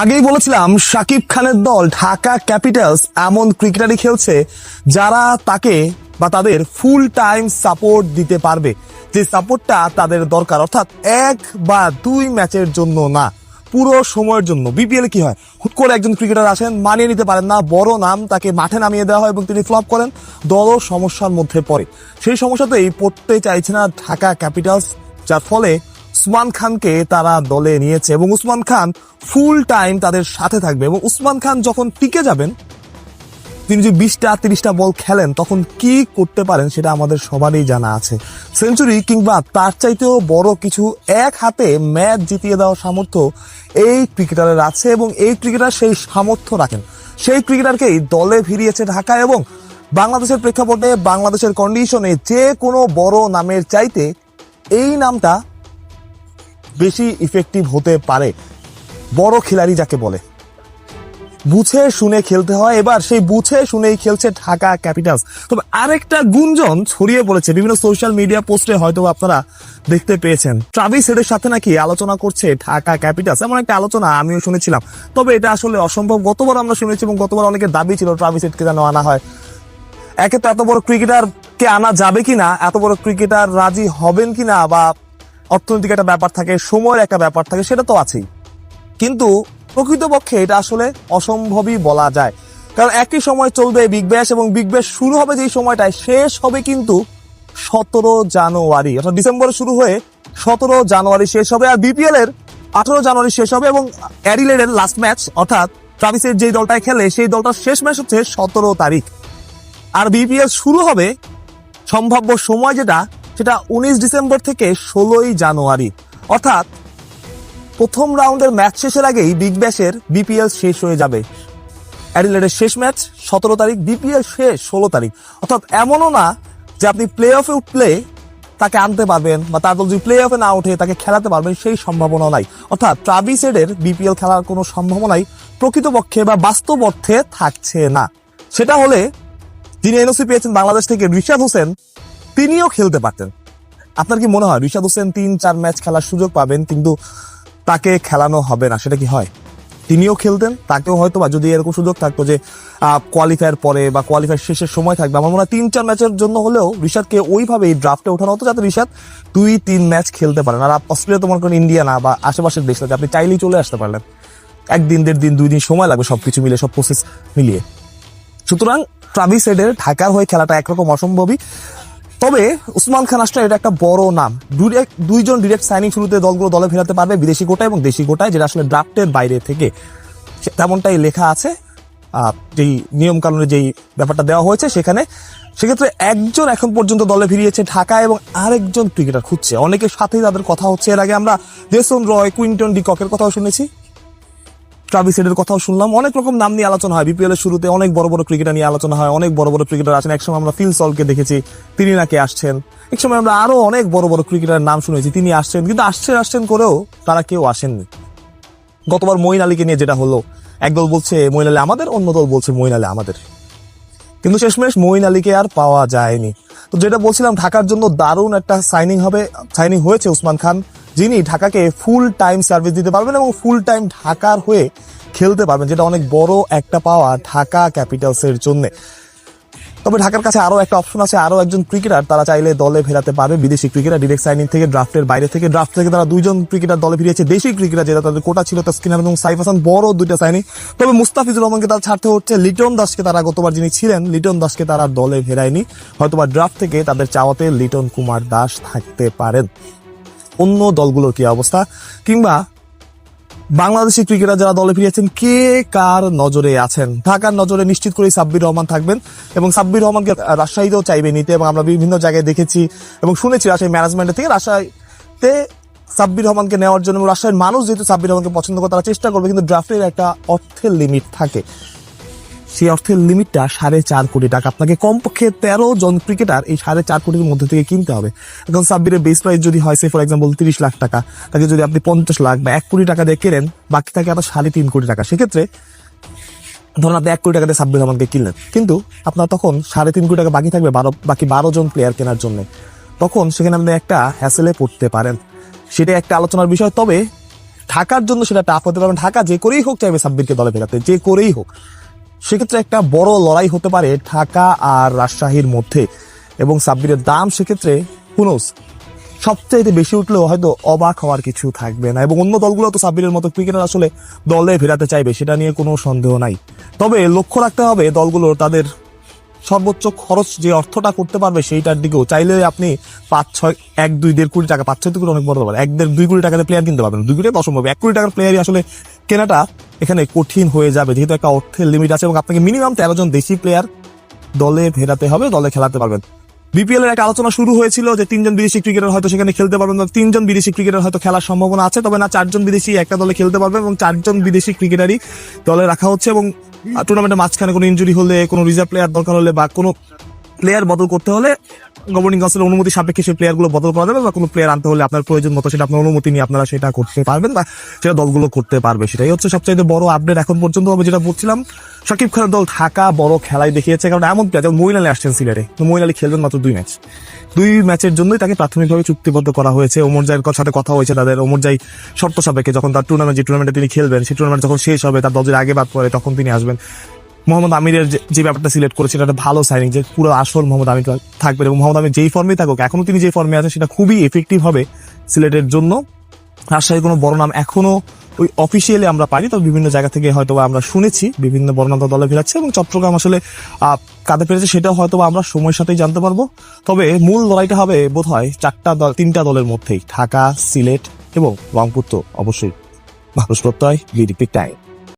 আগেই বলেছিলাম, শাকিব খানের দল ঢাকা ক্যাপিটালস এমন ক্রিকেটারই খেলছে যারা তাকে বা তাদের ফুল টাইম সাপোর্ট দিতে পারবে। যে সাপোর্টটা তাদের দরকার, অর্থাৎ এক বা দুই ম্যাচের জন্য না, পুরো সময়ের জন্য। বিপিএল কি হয়? হুট করে একজন ক্রিকেটার আসেন, মানিয়ে নিতে পারেন না, বড় নাম তাকে মাঠে নামিয়ে দেওয়া হয় এবং তিনি ফ্লপ করেন, দলও সমস্যার মধ্যে পড়ে। সেই সমস্যাতেই পড়তে চাইছে না ঢাকা ক্যাপিটালস, যার ফলে উসমান খানকে তারা দলে নিয়েছে এবং উসমান খান ফুল টাইম তাদের সাথে থাকবে এবং উসমান খান যখন টিকে যাবেন, তিনি যদি বিশটা, তিরিশটা বল খেলেন, তখন কি করতে পারেন সেটা আমাদের সবারই জানা আছে। সেঞ্চুরি কিংবা তার চাইতেও বড় কিছু এক হাতে ম্যাচ জিতিয়ে দেওয়ার সামর্থ্য এই ক্রিকেটারের আছে এবং এই ক্রিকেটার সেই সামর্থ্য রাখেন। সেই ক্রিকেটারকেই দলে ফিরিয়েছে ঢাকা এবং বাংলাদেশের প্রেক্ষাপটে বাংলাদেশের কন্ডিশনে যে কোনো বড় নামের চাইতে এই নামটা বেশি ইফেক্টিভ হতে পারে। বড় খেলাড়ি যাকে বলে। বুঝে শুনে খেলতে হয়। এবার সেই বুঝে শুনেই খেলছে ঢাকা ক্যাপিটালস। তবে আরেকটা গুঞ্জন ছড়িয়ে পড়েছে। বিভিন্ন সোশ্যাল মিডিয়া পোস্টে হয়তো আপনারা দেখতে পেয়েছেন। ট্রাভিস হেডের সাথে নাকি আলোচনা করছে ঢাকা ক্যাপিটালস। এমন একটা আলোচনা আমিও শুনেছিলাম। তবে এটা আসলে অসম্ভব। গতবার আমরা শুনেছি এবং গতবার অনেকের দাবি ছিল ট্রাভিস হেডকে যেন আনা হয়। একে তো এত বড় ক্রিকেটারকে আনা যাবে কিনা? এত বড় ক্রিকেটার রাজি হবেন কিনা? বা অর্থনৈতিক একটা ব্যাপার থাকে, সময়ের একটা ব্যাপার থাকে, সেটা তো আছেই। কিন্তু প্রকৃতপক্ষে এটা আসলে অসম্ভবই বলা যায়। কারণ একই সময় চলবে বিগ ব্যাশ এবং বিগ ব্যাশ শুরু হবে যেই সময়টায়, শেষ হবে কিন্তু সতেরো জানুয়ারি, অর্থাৎ ডিসেম্বরে শুরু হয়ে সতেরো জানুয়ারি শেষ হবে আর বিপিএল এর আঠারো জানুয়ারি শেষ হবে এবং অ্যাডিলেডের লাস্ট ম্যাচ অর্থাৎ ট্রাভিসের যেই দলটায় খেলে, সেই দলটার শেষ ম্যাচ হচ্ছে সতেরো তারিখ। আর বিপিএল শুরু হবে সম্ভাব্য সময় যেটা সেটা উনিশ ডিসেম্বর থেকে ষোলোই জানুয়ারি। অর্থাৎ প্রথম রাউন্ডের ম্যাচ শেষের আগেই বিগ ব্যাশের বিপিএল শেষ হয়ে যাবে। অ্যাডিলেডের শেষ ম্যাচ সতেরো তারিখ, বিপিএল শেষ ষোলো তারিখ। অর্থাৎ এমনও না যে আপনি প্লে অফে উঠলে তাকে আনতে পারবেন বা তার দল যদি প্লে অফে না উঠে তাকে খেলাতে পারবেন সেই সম্ভাবনা নাই। অর্থাৎ ট্রাভিসেডের বিপিএল খেলার কোনো সম্ভাবনাই প্রকৃতপক্ষে বা বাস্তব অর্থে থাকছে না। সেটা হলে যিনি এনওসি পেয়েছেন বাংলাদেশ থেকে রিশাদ হোসেন তিনিও খেলতে পারতেন। আপনার কি মনে হয়, রিশাদ হোসেন তিন, চার ম্যাচ খেলার সুযোগ পাবেন, কিন্তু তাকে খেলানো হবে না, সেটা কি হয়? তিনিও খেলতেন, তাকেও হয়তো বা যদি এরকম সুযোগ থাকতো যে কোয়ালিফায়ার পরে বা কোয়ালিফায়ার শেষের সময় থাকবে, আমার মনে হয় তিন, চার ম্যাচের জন্য হলেও ঋষাদকে ওইভাবে এই ড্রাফটে ওঠানো হতো যাতে ঋষাদ দুই, তিন ম্যাচ খেলতে পারেন। আর অস্ট্রেলিয়া তো মনে করেন ইন্ডিয়া না, বা আশেপাশের দেশ আপনি চাইলেই চলে আসতে পারলেন। একদিন, দেড় দিন, দুই দিন সময় লাগবে সবকিছু মিলে সব প্রসেস মিলিয়ে। সুতরাং, ট্রাভিস হেডের ঢাকার হয়ে খেলাটা একরকম অসম্ভবই। তবে উসমান খান আসলে এটা একটা বড় নাম। দুইজন ডিরেক্ট সাইনিং শুরুতে দলগুলো দলে ফেরাতে পারবে বিদেশি কোটায় এবং দেশি কোটায়, যেটা আসলে ড্রাফটের বাইরে থেকে। তেমনটাই লেখা আছে। যেই নিয়ম কানুনে যেই ব্যাপারটা দেওয়া হয়েছে সেখানে। সেক্ষেত্রে একজন এখন পর্যন্ত দলে ফিরিয়েছে ঢাকা এবং আরেকজন ক্রিকেটার খুঁজছে। অনেকের সাথেই তাদের কথা হচ্ছে। এর আগে আমরা জেসন রয়, কুইন্টন ডিককের কথাও শুনেছি। ট্রাভিস হেডের কথাও শুনলাম। অনেক রকম নাম নিয়ে আলোচনা হয়। বিপিএল এর শুরুতে অনেক বড় বড় ক্রিকেটার নিয়ে আলোচনা হয়, অনেক বড় বড় ক্রিকেটার আছেন। একসময় আমরা ফিল সলকে দেখেছি, তিনি নাকি আসছেন। এক সময় আমরা আরও অনেক বড় বড় ক্রিকেটারের নাম শুনেছি, তিনি আসছেন। কিন্তু আসছেন আসছেন করেও তারা কেউ আসেননি। গতবার মইন আলীকে নিয়ে যেটা হলো, একদল বলছে মইন আলী আমাদের, অন্য দল বলছে মইন আলী আমাদের। কিন্তু শেষমেশ মইন আলীকে আর পাওয়া যায়নি। তো যেটা বলছিলাম, ঢাকার জন্য দারুণ একটা সাইনিং হবে সাইনিং হয়েছে উসমান খান, যিনি ঢাকাকে ফুল টাইম সার্ভিস দিতে পারবেন এবং ফুল টাইম ঢাকার হয়ে খেলতে পারবেন, যেটা অনেক বড় একটা পাওয়া ঢাকা ক্যাপিটালসের জন্য। তবে ঢাকার কাছে আরও একটা অপশন আছে আরও একজন ক্রিকেটার, তারা চাইলে দলে ফেরাতে পারবে বিদেশি ক্রিকেটার। ডিরেক্ট সাইনিং থেকে ড্রাফটের বাইরে থেকে ড্রাফট থেকে তারা দুইজন ক্রিকেটার দলে ফিরিয়েছে। দেশি ক্রিকেটার যেটা তাদের কোটা ছিল তাস্কিন আহমেদ এবং সাইফ হাসান বড় দুইটা সাইনিং তবে মুস্তাফিজুর রহমানকে তারা ছাড়তে হচ্ছে। লিটন দাসকে তারা গতবার যিনি ছিলেন, লিটন দাসকে তারা দলে ফেরায়নি। হয়তোবা ড্রাফট থেকে তাদের চাওয়াতে লিটন কুমার দাস থাকতে পারেন। অন্য দলগুলোর কি অবস্থা? কিংবা বাংলাদেশি ক্রিকেটার যারা দলে ফিরিয়েছেন কে কার নজরে আছেন? ঢাকার নজরে নিশ্চিত করে সাব্বির রহমান থাকবেন এবং সাব্বির রহমানকে রাজশাহীতেও চাইবে নিতে এবং আমরা বিভিন্ন জায়গায় দেখেছি এবং শুনেছি রাজশাহী ম্যানেজমেন্টের থেকে রাজশাহীতে সাব্বির রহমানকে নেওয়ার জন্য রাজশাহীর মানুষ যেহেতু সাব্বির রহমানকে পছন্দ করে, তারা চেষ্টা করবে, কিন্তু ড্রাফটের একটা অর্থের লিমিট থাকে। সেই অর্থের লিমিটটা সাড়ে চার কোটি টাকা। আপনাকে কমপক্ষে তেরো জন ক্রিকেটার এই সাড়ে চার কোটির মধ্যে থেকে কিনতে হবে। এখন সাব্বিরের বেস প্রাইস যদি হয় সে ফর এক্সাম্পল তিরিশ লাখ টাকা, তাকে যদি আপনি পঞ্চাশ লাখ বা এক কোটি টাকা দিয়ে কেনেন, বাকি থাকে আবার সাড়ে তিন কোটি টাকা। সেক্ষেত্রে ধরুন আপনি এক কোটি টাকা দিয়ে সাব্বির রহমানকে কিনলেন, কিন্তু আপনার তখন সাড়ে তিন কোটি টাকা বাকি থাকবে বারো, বাকি বারো জন প্লেয়ার কেনার জন্য। তখন সেখানে আপনি একটা হ্যাসেলে পড়তে পারেন। সেটা একটা আলোচনার বিষয়। তবে ঢাকার জন্য সেটা টাফ হতে পারবে। ঢাকা যে করেই হোক চাইবে সাব্বিরকে দলে ফেরাতে, যে করেই হোক। সেক্ষেত্রে একটা বড় লড়াই হতে পারে ঢাকা আর রাজশাহীর মধ্যে। এবং সাব্বিরের দাম সেক্ষেত্রে হুনোস সবচাইতে বেশি উঠলেও হয়তো অবাক হওয়ার কিছু থাকবে না। এবং অন্য দলগুলো তো সাব্বিরের মতো ক্রিকেটার আসলে দলে ফেরাতে চাইবে, সেটা নিয়ে কোনো সন্দেহ নাই। তবে লক্ষ্য রাখতে হবে দলগুলো তাদের সর্বোচ্চ খরচ যে অর্থটা করতে পারবে সেইটার দিকেও চাইলে আপনি পাঁচ ছয়, এক, দুই, দেড় কোটি টাকা, পাঁচ, ছয় কোটি অনেক বড় ব্যাপার। এক, দেড়, দুই কোটি টাকাতে প্লেয়ার কিনতে পারবেন। দুই কোটি অসম্ভব। এক কোটি টাকার প্লেয়ারই আসলে কেনাটা এখানে কঠিন হয়ে যাবে। যেহেতু একটা অর্থের লিমিট আছে এবং আপনাকে মিনিমাম তেরো জন দেশি প্লেয়ার দলে ফেরাতে হবে, দলে খেলাতে পারবেন। বিপিএল এর একটা আলোচনা শুরু হয়েছিল যে তিনজন বিদেশি ক্রিকেটার হয়তো সেখানে খেলতে পারবেন না। তিনজন বিদেশি ক্রিকেটার হয়তো খেলার সম্ভাবনা আছে, তবে না, চারজন বিদেশি একটা দলে খেলতে পারবে এবং চারজন বিদেশি ক্রিকেটারই দলে রাখা হচ্ছে এবং টুর্নামেন্টের মাঝখানে কোনো ইঞ্জুরি হলে, কোনো রিজার্ভ প্লেয়ার দরকার হলে বা কোনো প্লেয়ার বদল করতে হলে গভর্নিং কাউন্সিলের অনুমতি সাপেক্ষে সেই প্লেয়ারগুলো বদল করা যাবে বা কোনো প্লেয়ার আনতে হলে আপনার প্রয়োজন মতো সেটা আপনার অনুমতি নিয়ে আপনারা সেটা করতে পারবেন বা সেটা দলগুলো করতে পারবে সেটাই হচ্ছে সবচাইতে বড় আপডেট এখন পর্যন্ত আমি যেটা বলছিলাম। সাকিব খানের দল ঢাকা বড় খেলায় দেখিয়েছে, কারণ এমন প্লেয়ার যেমন আলী আসছেন সিলেটে। আলী খেলবেন মাত্র দুই ম্যাচ। দুই ম্যাচের জন্যই তাকে প্রাথমিকভাবে চুক্তিবদ্ধ করা হয়েছে। ওমর জাইয়ের সাথে কথা হয়েছে তাদের। ওমর জাই শর্ত সাপেক্ষে যখন তার টুর্নামেন্ট যে টুর্নামেন্টে তিনি খেলবেন, সেই টুর্নামেন্ট যখন শেষ হবে, তার দলের আগে বাদ পরে তখন তিনি আসবেন। মোহাম্মদ আমিরের যে- ব্যাপারটা সিলেক্ট করেছে এটা একটা ভালো সাইনিং যে পুরো আসল মোহাম্মদ আমির থাকবে। এবং মোহাম্মদ আমির যেই ফর্মে থাকুক, এখনও তিনি যে ফর্মে আছে সেটা খুবই এফেক্টিভ হবে সিলেটের জন্য। রাজশাহীর কোনো বড় নাম এখনও ওই অফিসিয়ালি আমরা পাইনি, তবে বিভিন্ন জায়গা থেকে হয়তো আমরা শুনেছি, বিভিন্ন নাম দলে ফেরাচ্ছে এবং চট্টগ্রাম আসলে কাঁধে পেরেছে সেটাও হয়তো আমরা সময়ের সাথেই জানতে পারব। তবে মূল লড়াইটা হবে বোধ হয় চারটা দল, তিনটা দলের মধ্যেই, ঢাকা, সিলেট এবং রংপুর তো অবশ্যই ভারত প্রত্যয় বিডিপি টাইম।